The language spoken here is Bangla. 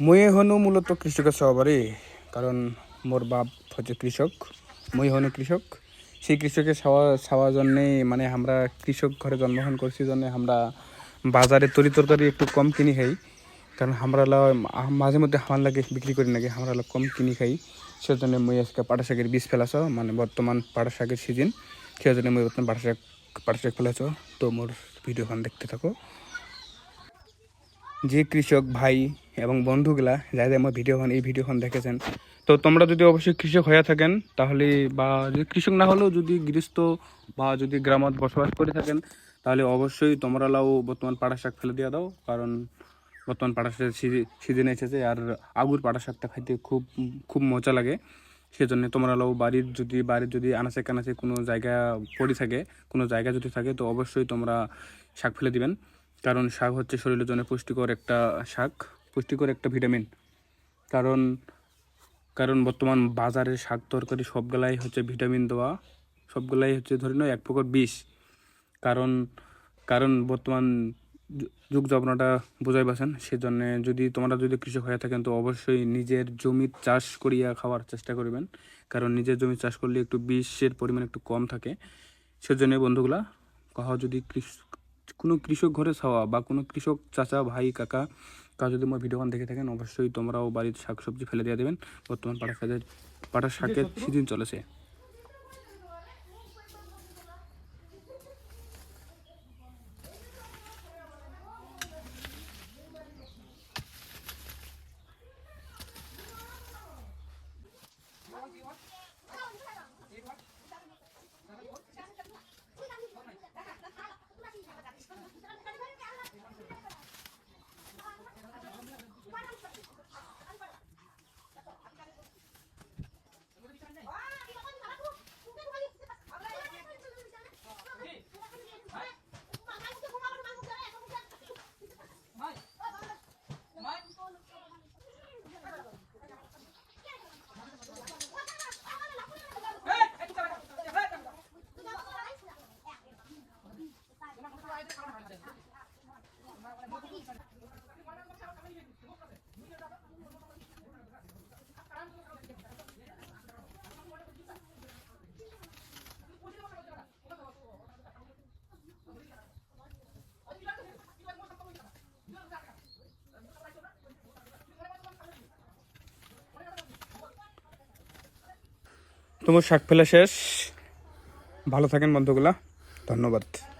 মই হনু মূলত কৃষকের সহবারে কারণ মোর বাপ হচ্ছে কৃষক, মই হনু কৃষক। সেই কৃষকের খাওয়া খাওয়ার জন্যে মানে আমরা কৃষক ঘরে জন্মগ্রহণ করছি, জন্য আমরা বাজারে তরি তরকারি একটু কম কিনি খাই। কারণ আমরা মাঝে মধ্যে আমার লাগে বিক্রি করি নাকি আমরা কম কিনি খাই। সেজন্য মই আজকে পাটা শাকের বীজ ফেলাছ মানে বর্তমান পাটা শাকের সিজন সেজন্য মই বর্তমান পাটা শাক পাটা শাক ফেলাছ। তো মোর ভিডিওখন দেখতে থাকো। যে কৃষক ভাই এবং বন্ধুগুলা যাদের আমার ভিডিওখন এই ভিডিওখন দেখেছেন, তো তোমরা যদি অবশ্যই কৃষক হয়ে থাকেন, তাহলে বা যদি কৃষক না হলেও যদি গৃহস্থ বা যদি গ্রামত বসবাস করে থাকেন, তাহলে অবশ্যই তোমরা লাও বর্তমান পাটা শাক ফেলে দিয়ে দাও, কারণ বর্তমান পাটা শাকের সিজন এসেছে, আর আগুর পাটা শাকটা খাইতে খুব খুব মজা লাগে। সেজন্য তোমরা লাও বাড়ির যদি বাড়ির যদি আনাচে কানাচে কোনো জায়গা পড়ে থাকে, কোনো জায়গা যদি থাকে, তো অবশ্যই তোমরা শাক ফেলে দিবেন। কারণ শাক হচ্ছে শরীরের জন্য পুষ্টিকর একটা শাক, পুষ্টিকর একটা ভিটামিন। কারণ কারণ বর্তমান বাজারে শাক তরকারি সবগুলাই হচ্ছে ভিটামিন দেওয়া, সবগুলাই হচ্ছে ধরে নাও এক প্রকার বিষ। কারণ কারণ বর্তমান যুগ যবনাটা বোঝাই পাচ্ছেন সেজন্য যদি তোমরা যদি কৃষক হয়ে থাকেন তো অবশ্যই নিজের জমির চাষ করিয়া খাওয়ার চেষ্টা করবেন। কারণ নিজের জমি চাষ করলে একটু বিষের পরিমাণ একটু কম থাকে। সেজন্য বন্ধুগুলা, কাহা যদি কোনো কৃষক ঘরে ছাওয়া বা কোনো কৃষক চাচা ভাই কাকা কাউ যদি আমার ভিডিওখান দেখে থাকেন অবশ্যই তোমরাও বাড়ির শাকসবজি ফেলে দিয়ে দেবেন। বর্তমান পাটা শাকের পাটা শাকের সিজন চলেছে। তোমার শাক ফেলা শেষ। ভালো থাকেন বন্ধুগুলা। ধন্যবাদ।